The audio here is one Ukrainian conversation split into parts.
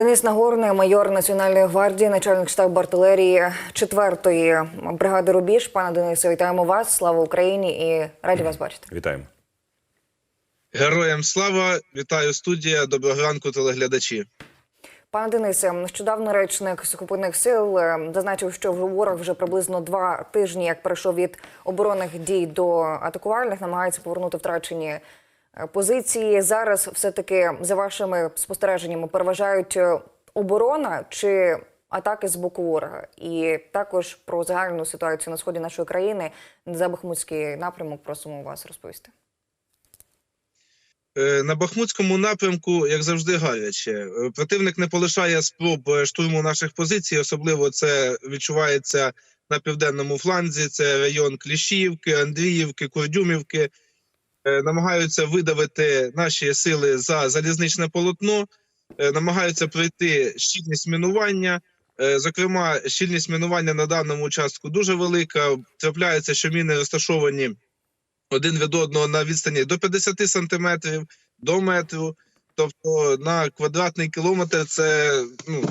Денис Нагорний, майор Національної гвардії, начальник штабу артилерії 4-ї бригади Рубіж. Пане Денисе, вітаємо вас. Слава Україні і раді вас бачити. Вітаємо. Героям слава, вітаю студія. Доброго ранку, телеглядачі. Пане Денисе, нещодавно речник сухопутних сил е, зазначив, що ворог вже приблизно два тижні, як перейшов від оборонних дій до атакувальних, намагається повернути втрачені позиції. Зараз все таки за вашими спостереженнями переважають е, оборона чи атаки з боку ворога, і також про загальну ситуацію на сході нашої країни за Бахмутський напрямок. Просимо вас розповісти. Е, На Бахмутському напрямку, як завжди, гаряче. Е, Противник не полишає спроб е, штурму наших позицій. Особливо це відчувається на південному фланзі. Це район Кліщіївки, Андріївки, Курдюмівки. Е, Намагаються видавити наші сили за залізничне полотно, е, намагаються пройти щільність мінування. Е, Зокрема, щільність мінування на даному участку дуже велика. Трапляється, що міни розташовані один від одного на відстані до 50 сантиметрів, до метру. Тобто на квадратний кілометр це ну,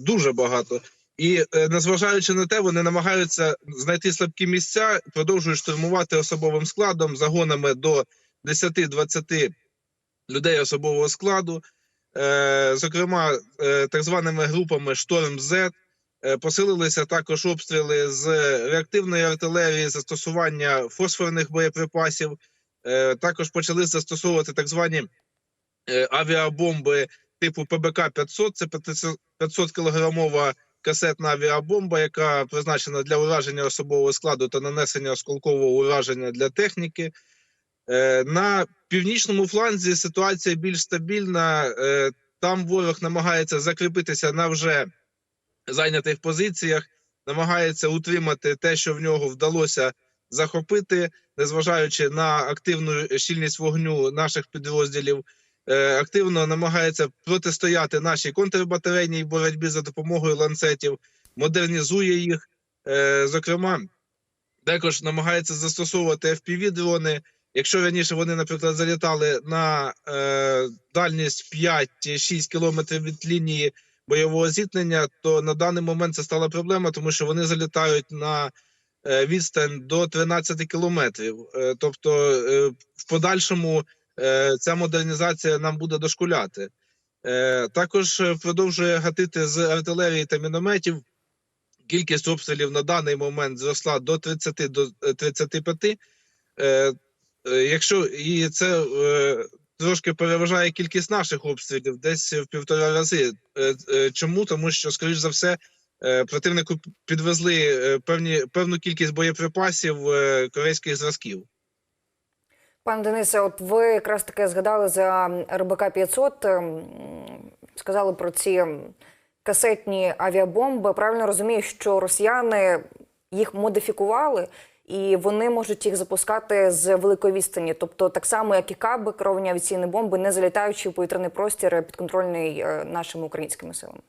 дуже багато. І е, незважаючи на те, вони намагаються знайти слабкі місця, продовжують штурмувати особовим складом, загонами до 10-20 людей особового складу. Е, зокрема, е, так званими групами Шторм З Посилилися також обстріли з реактивної артилерії, застосування фосфорних боєприпасів. Також почали застосовувати так звані авіабомби типу ПБК-500. Це 500 кілограмова касетна авіабомба, яка призначена для ураження особового складу та нанесення осколкового ураження для техніки. Е, На північному фланзі ситуація більш стабільна. Е, Там ворог намагається закріпитися на вже зайнятих позиціях, намагається утримати те, що в нього вдалося захопити, незважаючи на активну щільність вогню наших підрозділів. Е, Активно намагається протистояти нашій контрбатарейній боротьбі за допомогою ланцетів, модернізує їх. Е, Зокрема, також намагається застосовувати fpv дрони. Якщо раніше вони, наприклад, залітали на е, дальність 5-6 кілометрів від лінії бойового зіткнення, то на даний момент це стала проблема, тому що вони залітають на е, відстань до 13 кілометрів. Тобто, в подальшому ця модернізація нам буде дошкуляти. Е, Також е, продовжує гатити з артилерії та мінометів. Кількість обстрілів на даний момент зросла до 30 до е, 35. Е, е, Якщо і це е, трошки переважає кількість наших обстрілів, десь в півтора рази. Е, е, Чому? Тому що, скоріш за все, е, противнику підвезли е, певні певну кількість боєприпасів е, корейських зразків. Пане Денисе, от ви якраз таки згадали за РБК 500 ем, сказали про ці касетні авіабомби. Правильно розумію, що росіяни їх модифікували, і вони можуть їх запускати з великої відстані, тобто так само, як і каби, керовані авіаційні бомби, не залітаючи в повітряний простір підконтрольний е, нашими українськими силами.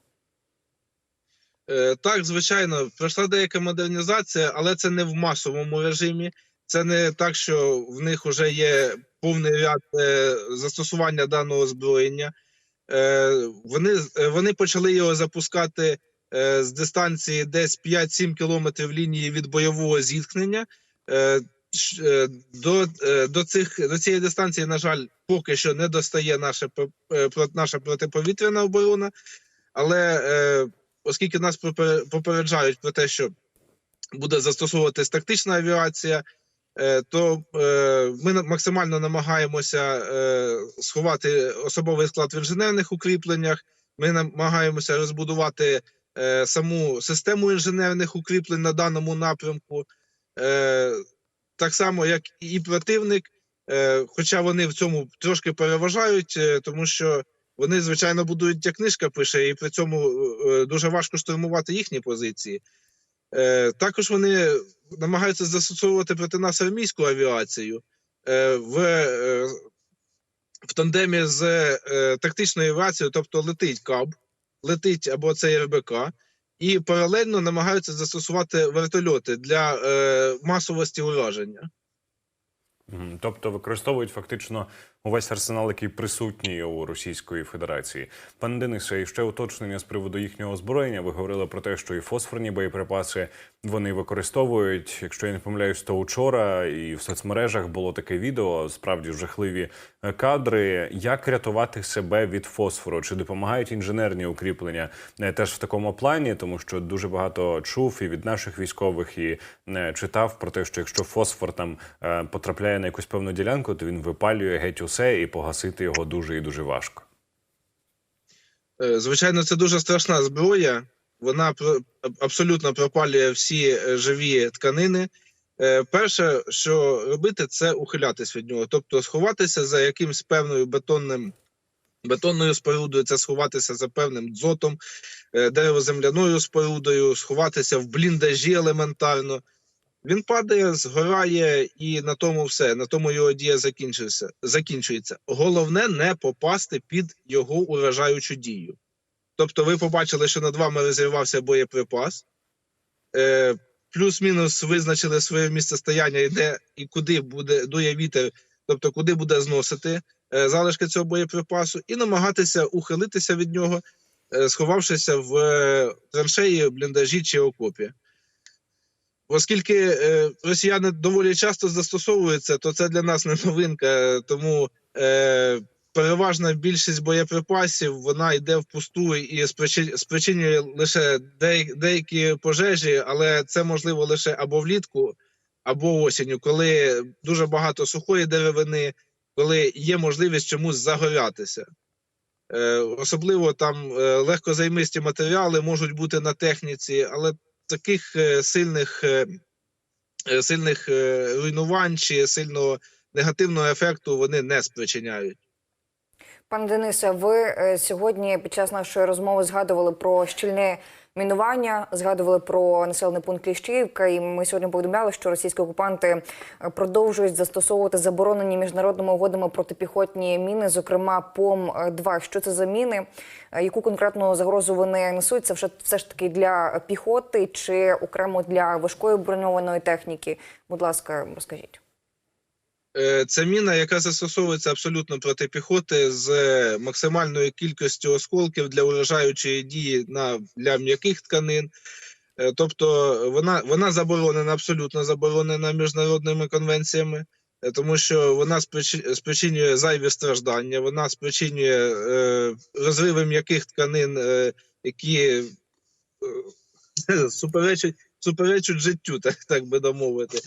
Е, Так, звичайно, пройшла деяка модернізація, але це не в масовому режимі. Це не так, що в них вже є повний ряд е, застосування даного озброєння. Е, Вони, е, вони почали його запускати з дистанції десь 5-7 кілометрів лінії від бойового зіткнення. До, до, цих, до цієї дистанції, на жаль, поки що не достає наша, наша протиповітряна оборона. Але оскільки нас попе- попереджають про те, що буде застосовуватись тактична авіація, то е, ми максимально намагаємося е, сховати особовий склад в інженерних укріпленнях. Ми намагаємося розбудувати е, саму систему інженерних укріплень на даному напрямку. Е, Так само, як і противник, е, хоча вони в цьому трошки переважають, е, тому що вони, звичайно, будують, як книжка пише, і при цьому е, дуже важко штурмувати їхні позиції. Е, Також вони намагаються застосовувати проти нас армійську авіацію е, в, е, в тандемі з е, тактичною авіацією, тобто летить КАБ, летить або це РБК, і паралельно намагаються застосувати вертольоти для масовості ураження. Тобто використовують фактично увесь арсенал, який присутній у Російської Федерації. Пане Денисе, і ще уточнення з приводу їхнього озброєння. Ви говорили про те, що і фосфорні боєприпаси вони використовують. Якщо я не помиляюсь, то учора і в соцмережах було таке відео, справді жахливі е, кадри. Як рятувати себе від фосфору? Чи допомагають інженерні укріплення е, теж в такому плані? Тому що дуже багато чув і від наших військових, і е, читав про те, що якщо фосфор там потрапляє на якусь певну ділянку, то він випалює геть усе, і погасити його дуже і дуже важко. Е, Звичайно, це дуже страшна зброя. Вона абсолютно пропалює всі е, живі тканини. Е, Перше, що робити, це ухилятись від нього, тобто сховатися за якимсь певною бетонним. Бетонною спорудою це сховатися за певним дзотом, деревоземляною спорудою, сховатися в бліндажі елементарно. Він падає, згорає, і на тому все. На тому його дія закінчується. закінчується. Головне не попасти під його уражаючу дію. Тобто, ви побачили, що над вами розірвався боєприпас, е, плюс-мінус визначили своє місце стояння і де і куди буде дує вітер, тобто куди буде зносити е, залишки цього боєприпасу, і намагатися ухилитися від нього, е, сховавшися в е, траншеї, бліндажі чи окопі. Оскільки е, росіяни доволі часто застосовуються, то це для нас не новинка. Тому е, переважна більшість боєприпасів вона йде впусту і спричинює лише деякі, пожежі, але це можливо лише або влітку, або осінню, коли дуже багато сухої деревини, коли є можливість чомусь загорятися. Е, особливо там е, легкозаймисті матеріали можуть бути на техніці, але таких е, сильних, е, е, сильних руйнувань чи сильного негативного ефекту вони не спричиняють. Пане Денисе, ви сьогодні під час нашої розмови згадували про щільне мінування, згадували про населений пункт Кліщівка. І ми сьогодні повідомляли, що російські окупанти е, продовжують застосовувати заборонені міжнародними угодами протипіхотні міни, зокрема пом 2 Що це за міни? Е, Яку конкретну загрозу вони несуть? Це вже все ж таки для піхоти чи окремо для важкої броньованої техніки? Будь ласка, розкажіть. Е, Це міна, яка застосовується абсолютно проти піхоти з е, максимальною кількістю осколків для уражаючої дії на для м'яких тканин. Е, Тобто вона, вона заборонена, абсолютно заборонена міжнародними конвенціями, тому що вона спричинює зайві страждання, вона спричинює е, розриви м'яких тканин, е, які е, суперечать, суперечать життю, так, так би домовити.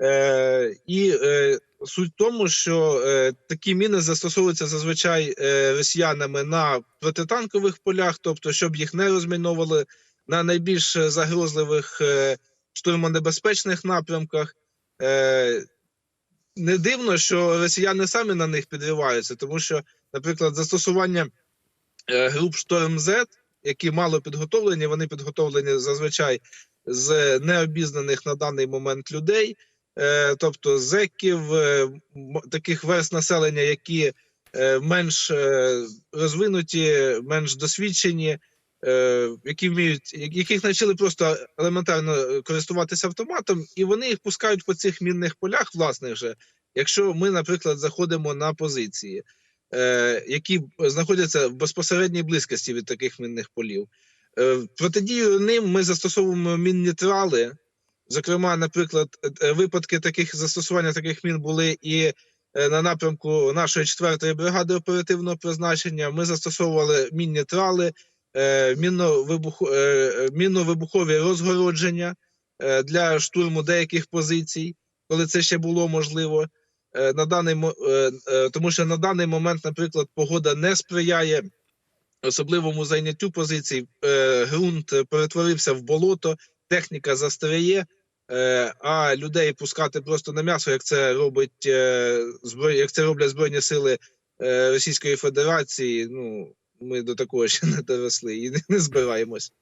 Е, і е, суть в тому, що е, такі міни застосовуються зазвичай росіянами на протитанкових полях, тобто, щоб їх не розміновували на найбільш загрозливих штурмонебезпечних напрямках. Не дивно, що росіяни самі на них підриваються, тому що, наприклад, застосування груп Шторм Z, які мало підготовлені, вони підготовлені зазвичай з необізнаних на даний момент людей, тобто зеків, е, таких верст населення, які е, менш е, розвинуті, менш досвідчені, е, які вміють, яких навчили просто елементарно користуватися автоматом, і вони їх пускають по цих мінних полях, власних же. Якщо ми, наприклад, заходимо на позиції, е, які знаходяться в безпосередній близькості від таких мінних полів. Е, Протидію ним ми застосовуємо міннітрали. Зокрема, наприклад, е, випадки таких застосування таких мін були і е, на напрямку нашої 4-ї бригади оперативного призначення. Ми застосовували е, е, е, мінно-вибухові розгородження е, для штурму деяких позицій, коли це ще було можливо. Е, На даний е, е, тому що на даний момент, наприклад, погода не сприяє особливому зайняттю позицій. Е, ґрунт е, перетворився в болото, техніка застряє, е, а людей пускати просто на м'ясо, як це робить е, як це роблять збройні сили е, Російської Федерації. Ну ми до такого ще не доросли і не збираємось.